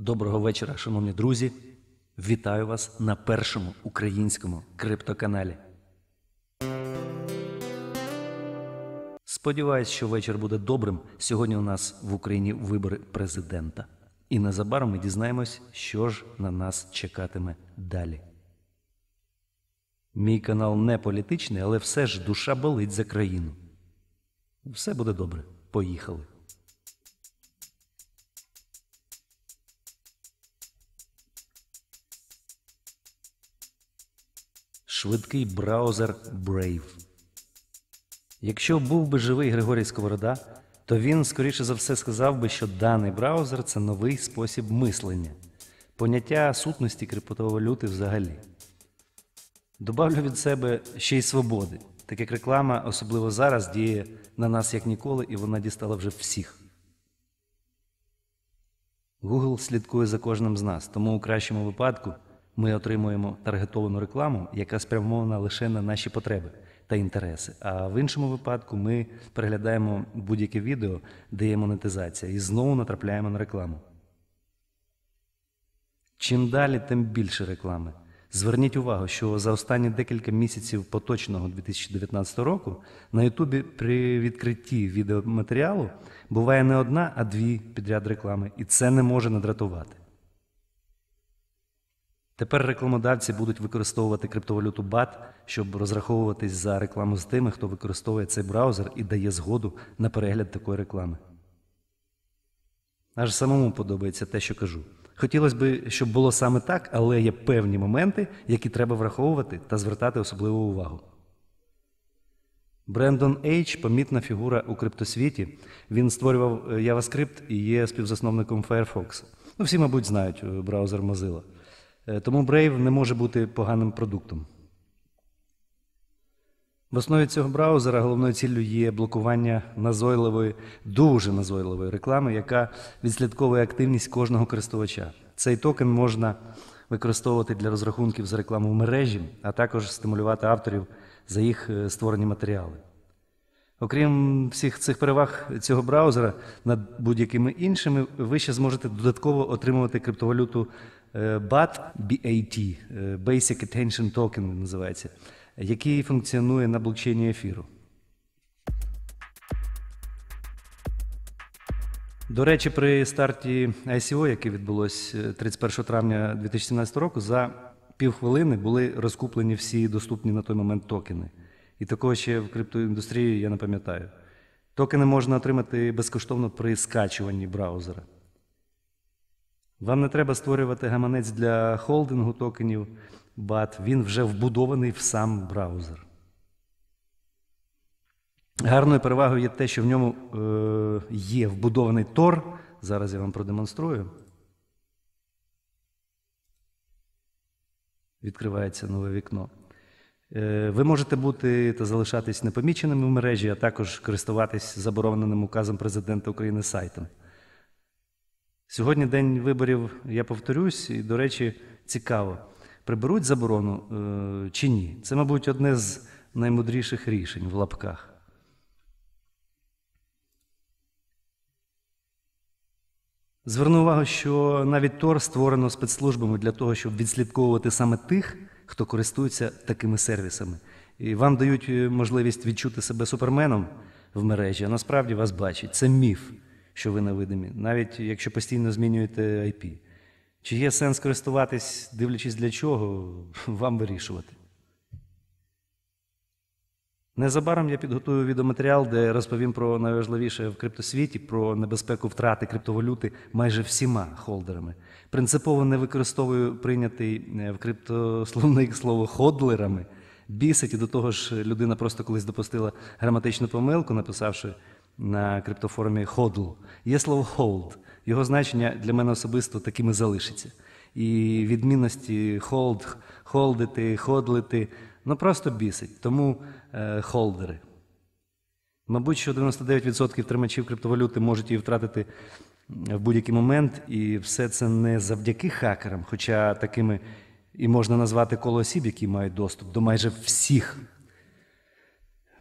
Доброго вечора, шановні друзі. Вітаю вас на першому українському криптоканалі. Сподіваюсь, що вечір буде добрим. Сьогодні у нас в Україні вибори президента. І незабаром ми дізнаємось, що ж на нас чекатиме далі. Мій канал не політичний, але все ж душа болить за країну. Все буде добре. Поїхали. Швидкий браузер Brave. Якщо був би живий Григорій Сковорода, то він, скоріше за все, сказав би, що даний браузер це новий спосіб мислення, поняття сутності криптовалюти взагалі. Добавлю від себе ще й свободи, так як реклама, особливо зараз, діє на нас як ніколи, і вона дістала вже всіх. Google слідкує за кожним з нас, тому у кращому випадку ми отримуємо таргетовану рекламу, яка спрямована лише на наші потреби та інтереси. А в іншому випадку ми переглядаємо будь-яке відео, де є монетизація, і знову натрапляємо на рекламу. Чим далі, тим більше реклами. Зверніть увагу, що за останні декілька місяців поточного 2019 року на Ютубі при відкритті відеоматеріалу буває не одна, а дві підряд реклами, і це не може надратувати. Тепер рекламодавці будуть використовувати криптовалюту BAT, щоб розраховуватись за рекламу з тими, хто використовує цей браузер і дає згоду на перегляд такої реклами. Аж самому подобається те, що кажу. Хотілося б, щоб було саме так, але є певні моменти, які треба враховувати та звертати особливу увагу. Брендон Ейч помітна фігура у криптосвіті. Він створював е, JavaScript і є співзасновником Firefox. Ну, всі, мабуть, знають е, браузер Mozilla. Е, Тому Brave не може бути поганим продуктом. В основі цього браузера головною ціллю є блокування назойливої, дуже назойливої реклами, яка відслідковує активність кожного користувача. Цей токен можна використовувати для розрахунків за рекламу в мережі, а також стимулювати авторів за їх е, створені матеріали. Окрім всіх цих переваг цього браузера над будь-якими іншими, ви ще зможете додатково отримувати криптовалюту BAT, BAT, е, Basic Attention Token називається, який функціонує на блокчейні ефіру. До речі, при старті ICO, яке відбулось е, 31 травня 2017 року, за півхвилини були розкуплені всі доступні на той момент токени. І такого ще в криптоіндустрії я не пам'ятаю. Токени можна отримати безкоштовно при скачуванні браузера. Вам не треба створювати гаманець для холдингу токенів, BAT, він вже вбудований в сам браузер. Гарною перевагою є те, що в ньому е, є вбудований Tor. Зараз я вам продемонструю. Відкривається нове вікно. Е, Ви можете бути та залишатись непоміченими в мережі, а також користуватись забороненим указом президента України сайтом. Сьогодні день виборів, я повторюсь, і, до речі, цікаво, приберуть заборону е, чи ні. Це, мабуть, одне з наймудріших рішень в лапках. Зверну увагу, що навіть Тор створено спецслужбами для того, щоб відслідковувати саме тих, хто користується такими сервісами. І вам дають е, можливість відчути себе суперменом в мережі, а насправді вас бачать. Це міф, що ви невидимі, навіть якщо постійно змінюєте IP. Чи є сенс користуватись, дивлячись для чого, вам вирішувати. Незабаром я підготую відеоматеріал, де розповім про найважливіше в криптосвіті, про небезпеку втрати криптовалюти майже всіма холдерами. Принципово не використовую прийнятий е, в криптословник слово ходлерами. Бісить і до того ж людина просто колись допустила граматичну помилку, написавши на криптофорумі ходл. Є слово hold. Його значення для мене особисто таким і залишиться. І відмінності hold, холдити, ходлити ну просто бісить. Тому е, холдери. Мабуть, що 99% тримачів криптовалюти можуть її втратити в будь-який момент, і все це не завдяки хакерам, хоча такими і можна назвати коло осіб, які мають доступ до майже всіх,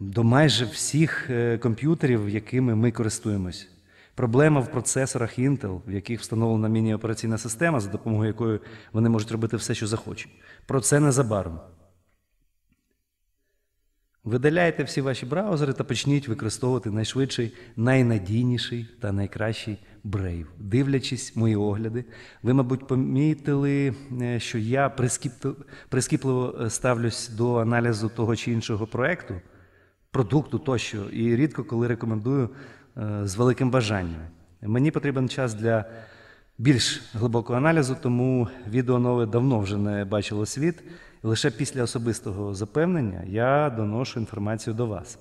до майже всіх е, комп'ютерів, якими ми користуємось. Проблема в процесорах Intel, в яких встановлена міні-операційна система, за допомогою якої вони можуть робити все, що захочуть. Про це незабаром. Видаляйте всі ваші браузери та почніть використовувати найшвидший, найнадійніший та найкращий Brave. Дивлячись мої огляди, ви, мабуть, помітили, е, що я прискіпливо е, ставлюсь до аналізу того чи іншого проекту, продукту тощо, і рідко коли рекомендую е, з великим бажанням. Мені потрібен час для більш глибокого аналізу, тому відео нове давно вже не бачило світ. Лише після особистого запевнення я доношу інформацію до вас.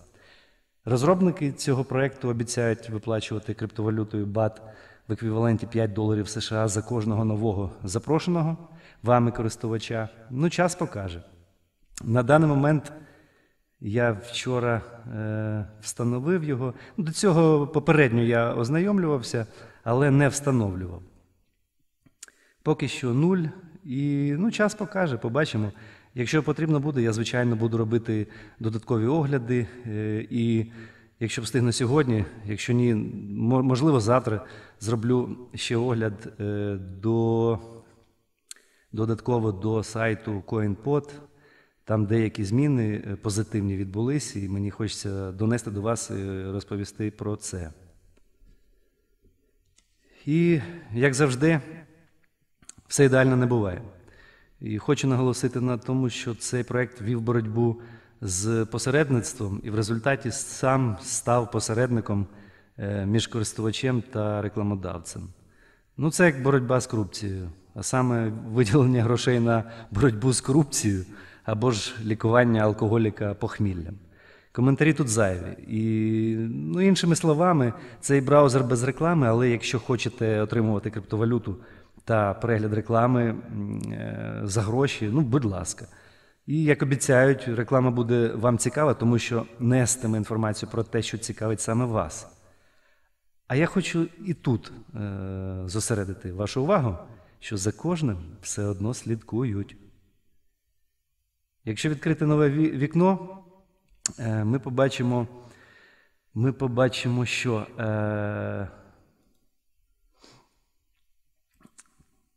Розробники цього проекту обіцяють виплачувати криптовалютою BAT в еквіваленті 5 доларів США за кожного нового запрошеного вами користувача. Ну, час покаже. На даний момент я вчора е, встановив його. До цього попередньо я ознайомлювався, але не встановлював. Поки що нуль. І ну, час покаже, побачимо. Якщо потрібно буде, я, звичайно, буду робити додаткові огляди. е, І якщо встигну сьогодні, якщо ні, можливо, завтра зроблю ще огляд е, до, додатково до сайту CoinPod. Там деякі зміни е, позитивні відбулись, і мені хочеться донести до вас і розповісти про це. І, як завжди, все ідеально не буває. І хочу наголосити на тому, що цей проект вів боротьбу з посередництвом і в результаті сам став посередником е, між користувачем та рекламодавцем. Ну, це як боротьба з корупцією, а саме виділення грошей на боротьбу з корупцією або ж лікування алкоголіка похміллям. Коментарі тут зайві. І, ну, іншими словами, цей браузер без реклами, але якщо хочете отримувати криптовалюту та перегляд реклами е, за гроші, ну, будь ласка. І як обіцяють, реклама буде вам цікава, тому що нестиме інформацію про те, що цікавить саме вас. А я хочу і тут е, зосередити вашу увагу, що за кожним все одно слідкують. Якщо відкрити нове вікно, е, ми побачимо, ми побачимо, що е,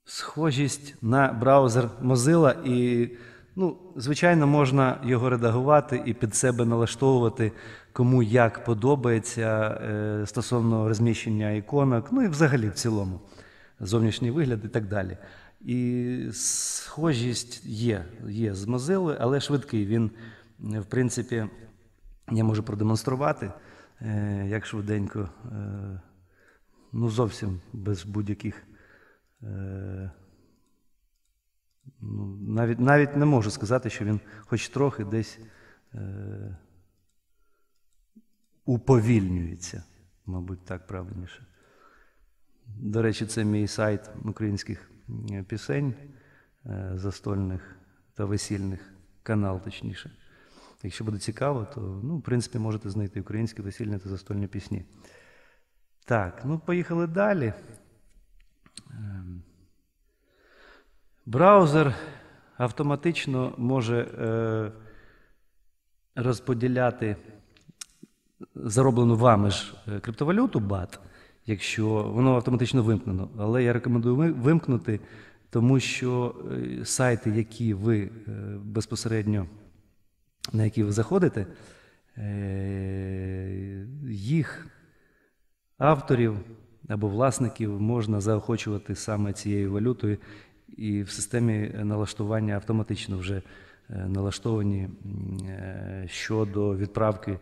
схожість на браузер Mozilla і, ну, звичайно, можна його редагувати і під себе налаштовувати, кому як подобається е, стосовно розміщення іконок, ну і взагалі в цілому зовнішній вигляд і так далі. І схожість є, є з Mozilla, але швидкий. Він, в принципі, я можу продемонструвати, е, як швиденько, е, ну зовсім без будь-яких. Е, ну, навіть, навіть не можу сказати, що він хоч трохи десь е, уповільнюється, мабуть, так правильніше. До речі, це мій сайт українських пісень е, застольних та весільних, канал точніше. Якщо буде цікаво, то ну, в принципі можете знайти українські весільні та застольні пісні. Так, ну поїхали далі. Ем, Браузер автоматично може е, розподіляти зароблену вами ж е, криптовалюту BAT, якщо воно автоматично вимкнено. Але я рекомендую вимкнути, тому що е, сайти, які ви е, безпосередньо на які ви заходите, е, їх авторів або власників можна заохочувати саме цією валютою, і в системі налаштування автоматично вже налаштовані щодо відправки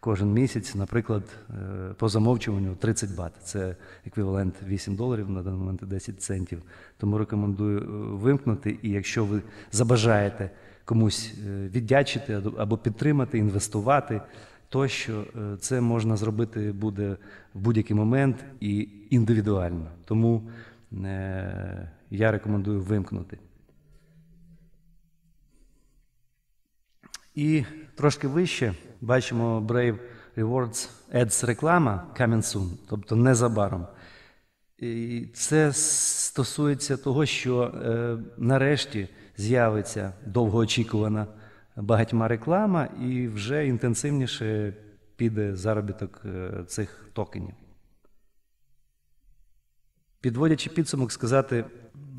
кожен місяць, наприклад, е, по замовчуванню 30 бат. Це еквівалент 8 доларів, на даний момент 10 центів. Тому рекомендую е, вимкнути. І якщо ви забажаєте комусь е, віддячити або- підтримати, інвестувати, тощо це можна зробити буде в будь-який момент і індивідуально. Тому я рекомендую вимкнути. І трошки вище бачимо Brave Rewards Ads реклама coming soon, тобто незабаром. І це стосується того, що е, нарешті з'явиться довгоочікувана багатьма реклама, і вже інтенсивніше піде заробіток е, цих токенів. Підводячи підсумок, сказати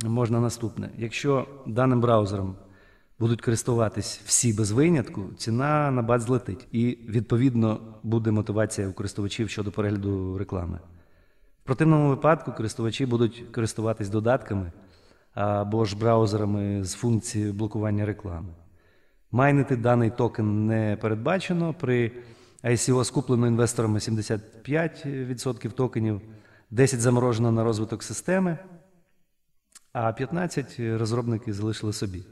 можна наступне: якщо даним браузером будуть користуватись всі без винятку, ціна на бат злетить, і відповідно буде мотивація у користувачів щодо перегляду реклами. В противному випадку користувачі будуть користуватись додатками або ж браузерами з функцією блокування реклами. Майнити даний токен не передбачено. При ICO скуплено інвесторами 75% токенів, 10 заморожено на розвиток системи, а 15 розробники залишили собі.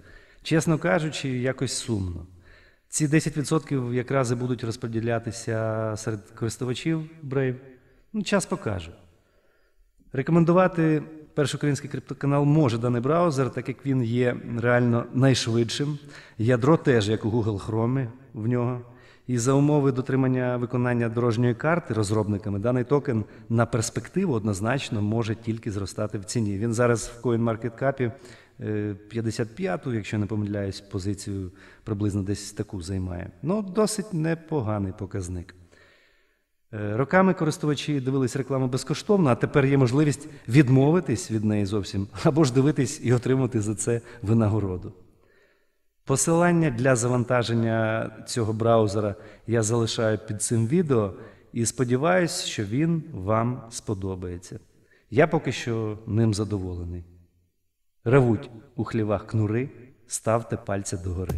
Чесно кажучи, якось сумно. Ці 10% якраз і будуть розподілятися серед користувачів Brave. Ну, час покаже. Рекомендувати перший український криптоканал може даний браузер, так як він є реально найшвидшим. Ядро теж, як у Google Chrome в нього. І за умови дотримання виконання дорожньої карти розробниками, даний токен на перспективу однозначно може тільки зростати в ціні. Він зараз в CoinMarketCap 55-ту, якщо не помиляюсь, позицію приблизно десь таку займає. Ну, досить непоганий показник. Е, Роками користувачі дивились рекламу безкоштовно, а тепер є можливість відмовитись від неї зовсім, або ж дивитись і отримати за це винагороду. Посилання для завантаження цього браузера я залишаю під цим відео і сподіваюся, що він вам сподобається. Я поки що ним задоволений. Ревуть у хлівах кнури, ставте пальця догори.